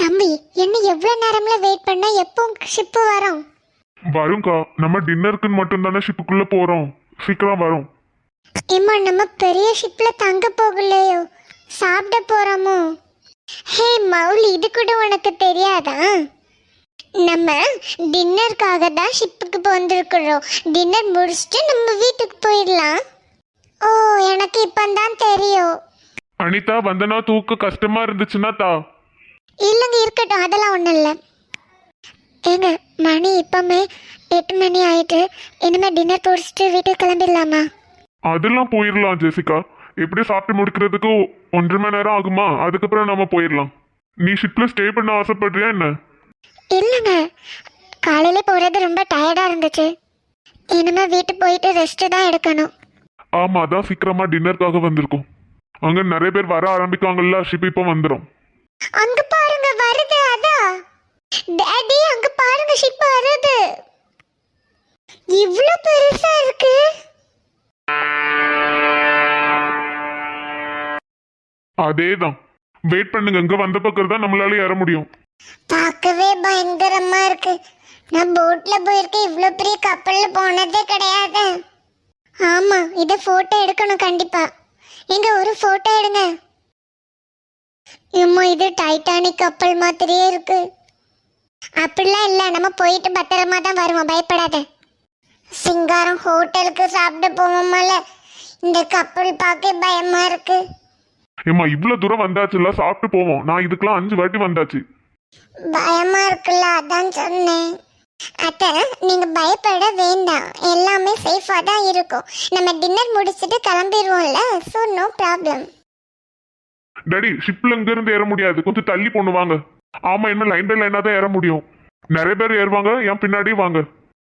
தம்பி என்ன எவ்வளவு நேரம்ல வெயிட் பண்ணா எப்போ ஷிப்பு வரும்? வரும்க்கா. நம்ம டின்னருக்குன்னு மட்டும் தானே ஷிப்புக்குள்ள போறோம். சீக்கிரம் வரும். இம்மா நம்ம பெரிய ஷிப்ல தங்க போகலையோ? சாப்பிட போறோமோ? ஹே மௌலி இது கூட உனக்கு தெரியாதா? நம்ம டின்னருக்காக தான் ஷிப்புக்கு வந்திருக்கிறோம் டின்னர் முடிச்சுட்டு நம்ம வீட்டுக்கு போயிடலாம். ஓ எனக்கு இப்பந்தான் தெரியும். அனிதா வந்தனா தூக்க கஷ்டமா இருந்துச்சுன்னா தா. இல்லைங்க இருக்கட்டும். அதெல்லாம் ஒன்றும் இல்லை. ஏங்க மணி இப்பமே எட்டு மணி ஆயிட்டு. இனிமேல் டின்னர் முடிச்சுட்டு வீட்டுக்கு கிளம்பிடலாமா? அதெல்லாம் போயிடலாம் ஜெசிகா. எப்படி சாப்பிட்டு முடிக்கிறதுக்கு ஒன்றரை மணி நேரம் ஆகுமா? அதுக்கப்புறம் நம்ம போயிடலாம். நீ ஷிப்ல ஸ்டே பண்ண ஆசைப்படுறியா என்ன? இல்லைங்க. காலையில் போகிறது ரொம்ப டயர்டாக இருந்துச்சு. இனிமேல் வீட்டுக்கு போயிட்டு ரெஸ்ட்டு தான் எடுக்கணும். ஆமா அதான் சீக்கிரமா டின்னருக்காக வந்திருக்கோம். அங்க நிறைய பேர் வர ஆரம்பிக்காங்கல்ல ஷிப் இப்போ வந்துடும் அங்க பாருங்க வருது அதான் டாடி அங்க பாருங்க ஷிப் வருது. இவ்ளோ பெருசா இருக்கு. அதே தான் வெயிட் பண்ணுங்க இங்க வந்த பக்கம் தான் நம்மளால ஏற முடியும். பார்க்கவே பயங்கரமா இருக்கு. நான் போட்ல போயிருக்கேன் இவ்ளோ பெரிய கப்பல்ல போனதே கிடையாது. ஆமா இத போட்டோ எடுக்கணும் கண்டிப்பா. எங்க ஒரு போட்டோ எடுங்க. இம்மா இது டைட்டானிக் கப்பல் மாதிரியே இருக்கு. அப்படிலாம் இல்ல நம்ம போயிட்டு பத்திரமா தான் வருவோம் பயப்படாத. சிங்காரம் ஹோட்டலுக்கு சாப்பிட போவோமால. இந்த கப்பல் பார்க்க பயமா இருக்கு. ஏமா இவ்வளவு தூரம் வந்தாச்சுல்ல சாப்பிட்டு போவோம். நான் இதுக்கெல்லாம் அஞ்சு வாட்டி வந்தாச்சு. பயமா இருக்குல்ல அதான் சொன்னேன். அத்த நீங்க பயப்பட வேண்டாம். எல்லாமே சேஃபா தான் இருக்கும். நம்ம டின்னர் முடிச்சிட்டு கிளம்பிடுவோம்ல ஸோ நோ ப்ராப்ளம் டாடி ஷிப்ல இங்க இருந்து ஏற முடியாது. கொஞ்சம் தள்ளி பொண்ணு வாங்க. ஆமா என்ன லைன் பை லைனா தான் ஏற முடியும். நிறைய பேர் ஏறுவாங்க என் பின்னாடி வாங்க.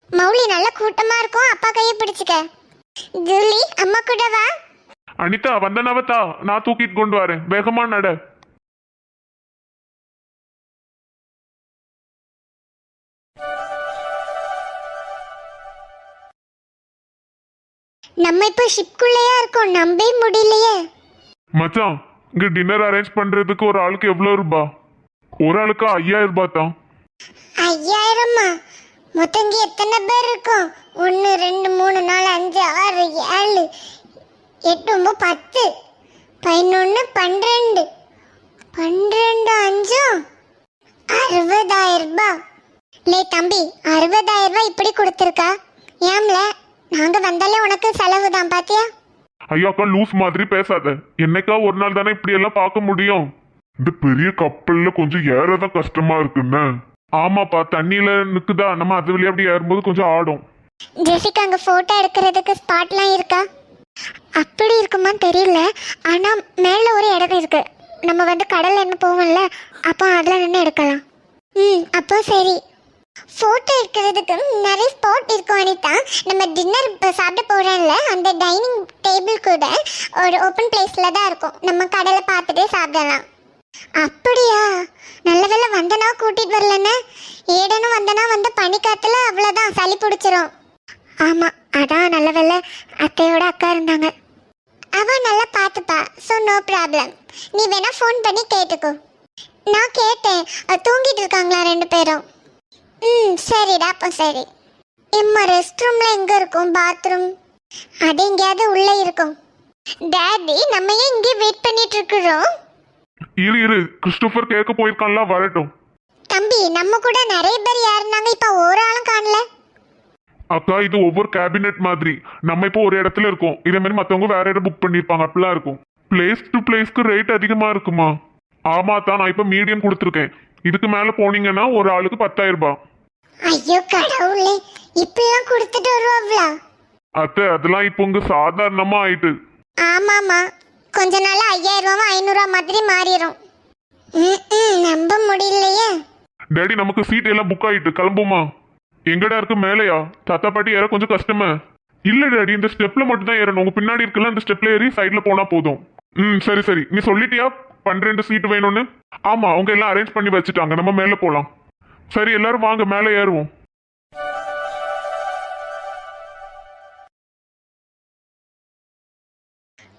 மௌலி நல்ல கூட்டமா இருக்கும். அப்பா கையை பிடிச்சுக்க. ஜூலி அம்மா கூட வா. அனிதா வந்தனவத்தா நான் தூக்கிட்டு கொண்டு வரேன். வேகமா நட. நம்ம இப்போ ஷிப்குள்ளேயா இருக்கோம். நம்பவே முடியலையே. மச்சான் இங்க டின்னர் அரேஞ்ச் பண்றதுக்கு ஒரு ஆளுக்கு எவ்வளவு ரூபா? ஒரு ஆளுக்கு ஐயாயிரம் ரூபாய் தான். ஐயாயிரமா மொத்தம் எத்தனை பேர் இருக்கும்? ஒன்று ரெண்டு மூணு நாலு அஞ்சு ஆறு ஏழு எட்டு ஒன்பது பத்து. பதினொன்று பன்னிரெண்டு. பன்னிரெண்டு அஞ்சும் அறுபதாயிரம் ரூபாய் லே தம்பி அறுபதாயிரம் ரூபாய் இப்படி கொடுத்துருக்கா? ஏம்ல? நாங்கள் வந்தாலே உனக்கு செலவு தான் பாத்தியா? ஐயா அக்கா லூஸ் மாதிரி பேசாத. என்னைக்கா ஒரு நாள் தானே இப்படி எல்லாம் பார்க்க முடியும்? இந்த பெரிய கப்பல்ல கொஞ்சம் ஏறதான் கஷ்டமா இருக்குன்னு. ஆமாப்பா தண்ணியில நிக்குதா? நம்ம அது வழியா அப்படி ஏறும்போது கொஞ்சம் ஆடும். ஜெசிகா அங்கே போட்டோ எடுக்கிறதுக்கு ஸ்பாட்லாம் இருக்கா? அப்படி இருக்குமா தெரியல. ஆனால் மேலே ஒரு இடம் இருக்கு. நம்ம வந்து கடல்ல என்ன போவோம்ல அப்போ அதுல நின்று எடுக்கலாம். ம் அப்போ சரி. ஃபோட்டோ எடுக்கிறதுக்கு நிறைய ஸ்பாட் இருக்கும் அனிதா. நம்ம டின்னர் இப்போ சாப்பிட போகிறோம்ல அந்த டைனிங் டேபிள் கூட ஒரு ஓப்பன் பிளேஸில் தான் இருக்கும். நம்ம கடலை பார்த்துட்டே சாப்பிடலாம். அப்படியா? நல்ல வேளை வந்தனா கூட்டிகிட்டு வரலன்னு? ஏடனும் வந்தனா வந்து பனிக்காத்தில் அவ்வளோதான் சளி பிடிச்சிரும். ஆமாம் அதான் நல்ல வேளை அத்தையோட அக்கா இருந்தாங்க. அவள் நல்லா பார்த்துப்பா ஸோ நோ ப்ராப்ளம் நீ வேணால் ஃபோன் பண்ணி கேட்டுக்கோ. நான் கேட்டேன் தூங்கிட்டு இருக்காங்களா ரெண்டு பேரும்? ம் சரிடா அப்போ சரி. இம்மா ரெஸ்ட் ரூம்ல எங்க இருக்கும்? பாத்ரூம் அது எங்கேயாவது உள்ள இருக்கும். டாடி நம்ம ஏன் இங்கே வெயிட் பண்ணிட்டு இருக்கிறோம்? இரு இரு. கிறிஸ்டோபர் கேட்க போயிருக்கான்ல வரட்டும். தம்பி நம்ம கூட நிறைய பேர் யாருனாங்க இப்ப ஒரு ஆளும் காணல. அக்கா இது ஒவ்வொரு கேபினெட் மாதிரி. நம்ம இப்போ ஒரு இடத்துல இருக்கோம். இதே மாதிரி மத்தவங்க வேற இடம் புக் பண்ணிருப்பாங்க அப்படிலாம் இருக்கும். பிளேஸ் டு பிளேஸ்க்கு ரேட் அதிகமா இருக்குமா? ஆமா தான் நான் இப்போ மீடியம் கொடுத்துருக்கேன். இதுக்கு மேல போனீங்கன்னா ஒரு ஆளுக்கு பத்தாயிரம் ரூபாய். ஐயோ கடவுளே. இப்பெல்லாம் கொடுத்துட்டு வருவாங்களா அத்தை அதெல்லாம் இப்போ உங்க சாதாரணமா ஆயிட்டு. ஆமாமா கொஞ்ச நாள் ஐயாயிரம் ரூபா ஐநூறுவா மாதிரி மாறிடும் ம் ம், நம்ப முடியலையே. டேடி நமக்கு சீட் எல்லாம் புக் ஆயிட்டு. கிளம்புமா? எங்கடா இருக்கு? மேலையா? தாத்தா பாட்டி ஏற கொஞ்சம் கஷ்டமே இல்ல டேடி இந்த ஸ்டெப்ல மட்டும் தான் ஏறணும். உங்க பின்னாடி இருக்குல்ல அந்த ஸ்டெப்ல ஏறி சைடுல போனா போதும். ம் சரி சரி. நீ சொல்லிட்டியா? பன்னிரெண்டு சீட் வேணும்னு? ஆமா அவங்க எல்லாம் அரேஞ்ச் பண்ணி வச்சுட்டாங்க. நம்ம மேல போலாம். சரி எல்லாரும் வாங்க மேலே ஏறுவோம்.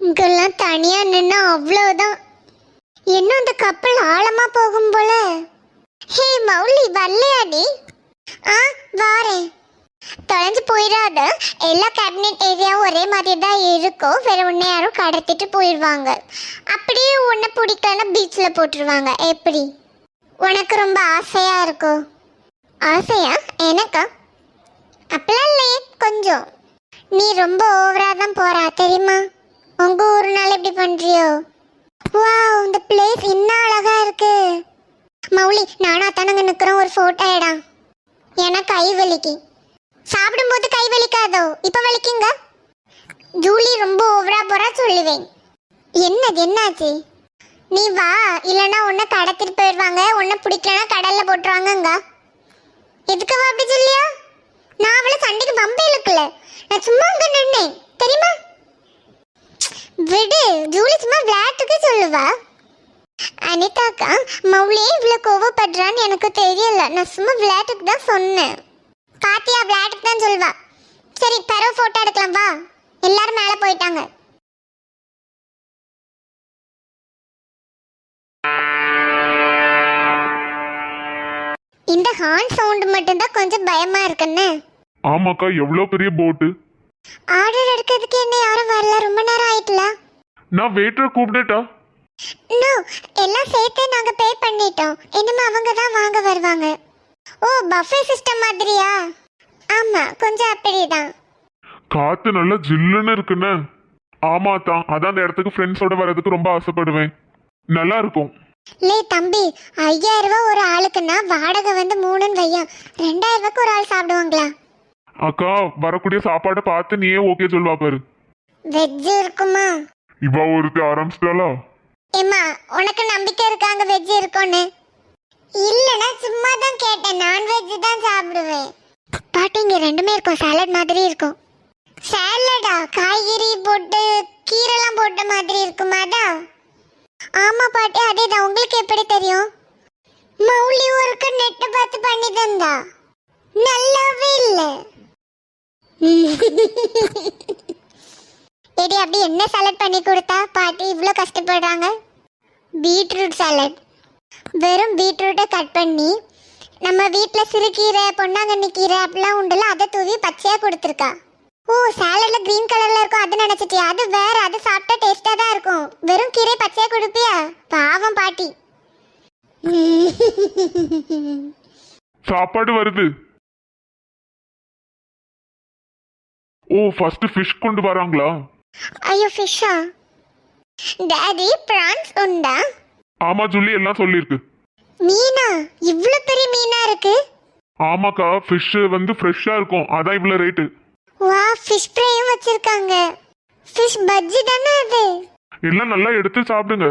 இங்கெல்லாம் தனியா நின்னா அவ்வளவுதான். இன்னும் அந்த கப்பல் ஆழமா போகும் போல. ஹே மௌலி வரலையா நீ? ஆ வாரேன். தொலைஞ்சு போயிடாத. எல்லா கேபினெட் ஏரியாவும் ஒரே மாதிரி தான் இருக்கும். வேற உன்னை யாரும் கடத்திட்டு போயிடுவாங்க. அப்படியே உன்னை பிடிக்கலன்னா பீச்சில் போட்டுருவாங்க. எப்படி? உனக்கு ரொம்ப ஆசையா இருக்கும் ஆசையா? எனக்கா? அப்பெல்லாம் இல்லையே கொஞ்சம். நீ ரொம்ப ஓவரா தான் போறா தெரியுமா? உங்க ஊர்னால இப்படி பண்றியோ? வாவ் இந்த பிளேஸ் இன்னும் அழகா இருக்கு. மௌலி நானும் அத்தானங்க நிக்கிறோம் ஒரு போட்டோ இடம் எனக்கு கை வலிக்கு. சாப்பிடும்போது கை வலிக்காதோ? இப்ப வலிக்குங்க? ஜூலி ரொம்ப ஓவரா போறா சொல்லுவேன். என்னது என்னாச்சு? நீ வா இல்லைன்னா உன்னை கடத்திட்டு போயிடுவாங்க. உன்னை பிடிக்கலன்னா கடல்ல போட்டுருவாங்கங்க. எதுக்கு அப்படி சொல்லியா? நான் அவளை சண்டைக்கு வம்பே இழுக்கல. நான் சும்மா அங்க நின்னேன். தெரியுமா? விடு ஜூலி சும்மா விளையாட்டுக்கு சொல்லுவா. அனிதாக்கா மௌலி இவ்வளோ கோவப்படுறான்னு எனக்கு தெரியல. நான் சும்மா விளையாட்டுக்கு தான் சொன்னேன். பாத்தியா விளையாட்டுக்கு தான் சொல்வா சரி பரவ ஃபோட்டோ எடுக்கலாம் வா. எல்லாரும் மேலே போயிட்டாங்க. இந்த ஹார்ன் சவுண்ட் மட்டும்தான் கொஞ்சம் பயமா இருக்குன்னு. ஆமாக்கா எவ்வளோ பெரிய போட்டு ஆர்டர் எடுக்கிறதுக்கு என்ன யாரும் வரல? ரொம்ப நேரம் ஆயிட்டல. நான் வெயிட்டரை கூப்பிட்டுட்டா நோ எல்லாம் சேர்த்து நாங்க பே பண்ணிட்டோம். இனிமே அவங்க தான் வாங்க வருவாங்க. ஓ பஃபே சிஸ்டம் மாதிரியா? ஆமா கொஞ்சம் அப்படிதான். காத்து நல்லா ஜில்லுன்னு இருக்குன்னு. ஆமா தான் அதான் அந்த இடத்துக்கு ஃப்ரெண்ட்ஸோட வரதுக்கு ரொம்ப ஆசைப்படுவேன். நல்லா இருக்கும். லே தம்பி ஐயாயிரம் ரூபாய் ஒரு ஆளுக்குன்னா வாடகை வந்து மூணுன்னு வையா ரெண்டாயிரம் ரூபாய்க்கு ஒரு ஆள் சாப்பிடுவாங்களா? அக்கா வரக்கூடிய சாப்பாடை பார்த்து நீயே ஓகே சொல்வா பாரு. வெஜ் இருக்குமா? இவ ஒருத்தி ஆரம்பிச்சிட்டாளா? ஏம்மா உனக்கு நம்பிக்கை இருக்காங்க வெஜ் இருக்கும்னு? இல்லைனா சும்மா தான் கேட்டேன் நான்வெஜ் தான் சாப்பிடுவேன். பாட்டி இங்க ரெண்டுமே இருக்கும் சாலட் மாதிரி இருக்கும். சாலடா காய்கறி போட்டு கீரைலாம் போட்ட மாதிரி இருக்குமாடா ஆமா பாட்டி அதே தான் உங்களுக்கு எப்படி தெரியும்? மௌலி ஒருக்க நெட்டு பார்த்து பண்ணி தந்தா நல்லாவே இல்லை. எடி அப்படி என்ன சாலட் பண்ணி கொடுத்தா பாட்டி இவ்வளோ கஷ்டப்படுறாங்க? பீட்ரூட் சாலட் வெறும் பீட்ரூட்டை கட் பண்ணி நம்ம வீட்டில் சிறுகீரை பொன்னாங்கண்ணி கீரை அப்படிலாம் உண்டுல அதை தூவி பச்சையாக கொடுத்துருக்கா. ஓ சாலட்ல கிரீன் கலர்ல இருக்கும் அது நினைச்சிட்டியா? அது வேற அது சாப்பிட்டா டேஸ்டா தான் இருக்கும். வெறும் கீரை பச்சையா கொடுப்பியா? பாவம் பாட்டி. சாப்பாடு வருது. ஓ ஃபர்ஸ்ட் ஃபிஷ் கொண்டு வராங்களா? ஐயோ ஃபிஷ்ஷா டாடி பிரான்ஸ் உண்டா? ஆமா ஜூலி எல்லாம் சொல்லியிருக்கு. மீனா? இவ்வளோ பெரிய மீனா இருக்கு? ஆமாக்கா ஃபிஷ் வந்து ஃப்ரெஷ்ஷா இருக்கும். அதான் இவ்வளவு ரேட்டு வா ஃபிஷ் ஃப்ரையும் வச்சிருக்காங்க. ஃபிஷ் பஜ்ஜி தானே அது? எல்லாம் நல்லா எடுத்து சாப்பிடுங்க.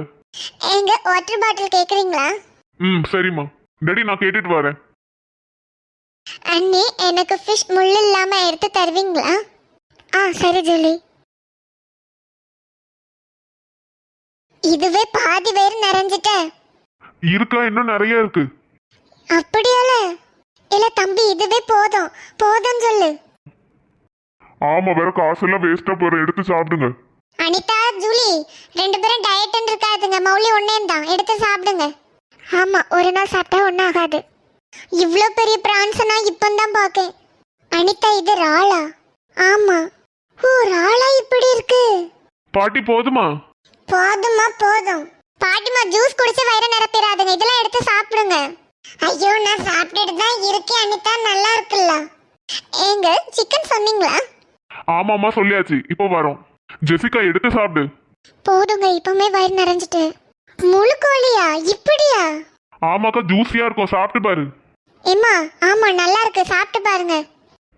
எங்க வாட்டர் பாட்டில் கேக்குறீங்களா? ம் சரிம்மா. டேடி நான் கேட்டுட்டு வரேன். அண்ணி எனக்கு ஃபிஷ் முள் இல்லாம எடுத்து தருவீங்களா? ஆ சரி ஜூலி. இதுவே பாதி வயிறு நிறைஞ்சிட்ட. இருக்கா? இன்னும் நிறைய இருக்கு. அப்படியால? இல்ல தம்பி இதுவே போதும். போதும் சொல்லு. ஆமா வேற காசெல்லாம் வேஸ்டா போற எடுத்து சாப்பிடுங்க. அனிதா ஜூலி ரெண்டு பேரும் டயட்னு இருக்காதுங்க. மௌலி ஒன்னே தான். எடுத்து சாப்பிடுங்க. ஆமா ஒரு நாள் சாப்பிட்டா ஒன்றும் ஆகாது. இவ்வளோ பெரிய பிரான்ஸ் நான் இப்போ தான் பார்க்கேன். அனிதா இது ராளா ஆமா. ஓ ராளா இப்படி இருக்கு. பாட்டி போதுமா? போதுமா போதும். பாட்டிமா ஜூஸ் குடிச்சு வயிறு நிரப்பிடாதுங்க. இதெல்லாம் எடுத்து சாப்பிடுங்க. ஐயோ நான் சாப்பிட்டுட்டு தான் இருக்கேன் அனிதா. நல்லா இருக்குல்ல. ஏங்க சிக்கன் சொன்னீங்களா? ஆமாம்மா சொல்லியாச்சு. இப்போ வரோம். ஜெசிகா எடுத்து சாப்பிடு. போதுங்க இப்பவுமே வயிறு நிறைஞ்சிட்டு. முழு கோழியா? இப்படியா? ஆமாக்கா ஜூஸியா இருக்கும். சாப்பிட்டு பாரு. ஏம்மா ஆமா நல்லா இருக்கு. சாப்பிட்டு பாருங்க.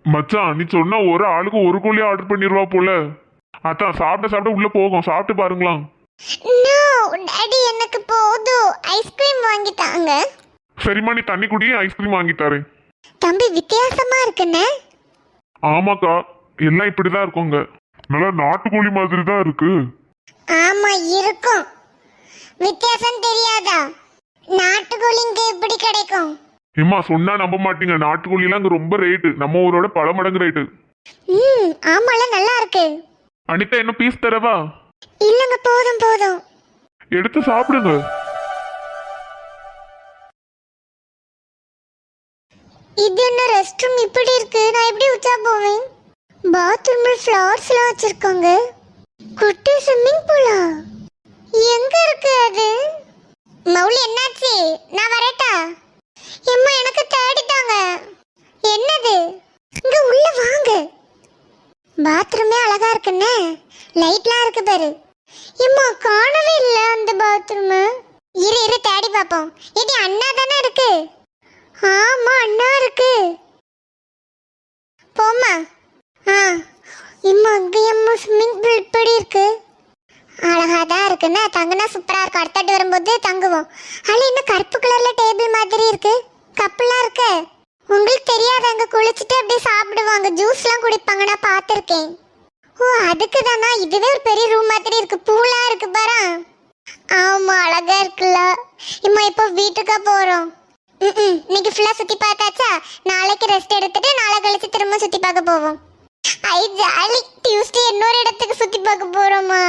மச்சான் நீ சொன்னா ஒரு ஆளுக்கு ஒரு கோழி ஆர்டர் பண்ணிடுவா போல. அதான் சாப்பிட சாப்பிட உள்ள போகும். சாப்பிட்டு பாருங்களாம். நோ டாடி எனக்கு போதும் ஐஸ்கிரீம் வாங்கி தாங்க. சரிம்மா நீ தண்ணி குடி ஐஸ்கிரீம் வாங்கி தரேன். தம்பி வித்தியாசமா இருக்குண்ணே ஆமாக்கா. எல்லாம் இப்படிதான் இருக்குங்க. நல்லா நாட்டுக்கோழி மாதிரி தான் இருக்கு. ஆமா இருக்கும். வித்தியாசம் தெரியாதா? நாட்டுக்கோழி இங்க எப்படி கிடைக்கும்? ஏம்மா சொன்னா நம்ப மாட்டீங்க. நாட்டுக்கோழி எல்லாம் இங்க ரொம்ப ரேட்டு நம்ம ஊரோட பல மடங்கு ரேட்டு ம் ஆமால நல்லா இருக்கு. அனிதா என்ன பீஸ் தரவா? இல்லங்க போதும் போதும். எடுத்து சாப்பிடுங்க. இது என்ன ரெஸ்ட் ரூம் இப்படி இருக்கு? நான் எப்படி உச்சா போவேன்? பாத்ரூம்ல ஃப்ளவர்ஸ்லாம் வச்சிருக்காங்க. குட்டி ஸ்விம்மிங் பூலா எங்க இருக்கு அது? மௌலி என்னாச்சு? நான் வரட்டா? எம்மா எனக்கு தேடிட்டாங்க. என்னது? இங்க உள்ள வாங்க. பாத்ரூமே அழகா இருக்குன்னு. லைட்லாம் இருக்கு பாரு. எம்மா காணவே இல்ல அந்த பாத்ரூம் இரு இரு தேடி பாப்போம். இது அண்ணா தானே இருக்கு? ஆமா அண்ணா இருக்கு. போம்மா. ஆ இம்மா அங்கேயம்மா ஸ்விம்மிங் பூல் இப்படி இருக்கு. அழகா தான் இருக்குன்னா தங்குனா சூப்பராக இருக்கும். அடுத்தாட்டு வரும்போது தங்குவோம். ஆனால் இன்னும் கருப்பு கலரில் டேபிள் மாதிரி இருக்கு. கப்புலாம் இருக்கு. உங்களுக்கு தெரியாது அங்கே குளிச்சுட்டு அப்படியே சாப்பிடுவாங்க ஜூஸ்லாம் குடிப்பாங்க நான் பார்த்துருக்கேன். ஓ அதுக்கு தானா இதுவே ஒரு பெரிய ரூம் மாதிரி இருக்கு. பூலா இருக்கு பாரா. ஆமா அழகா இருக்குல்ல. இம்மா இப்போ வீட்டுக்கா போறோம். ம் இன்னைக்கு ஃபுல்லாக சுற்றி பார்த்தாச்சா? நாளைக்கு ரெஸ்ட் எடுத்துட்டு நாளை கழிச்சு திரும்ப சுற்றி பார்க்க போவோம். ஐ ஜாலி. டியூஸ்டே இன்னொரு இடத்துக்கு சுத்தி பார்க்க போறோமா?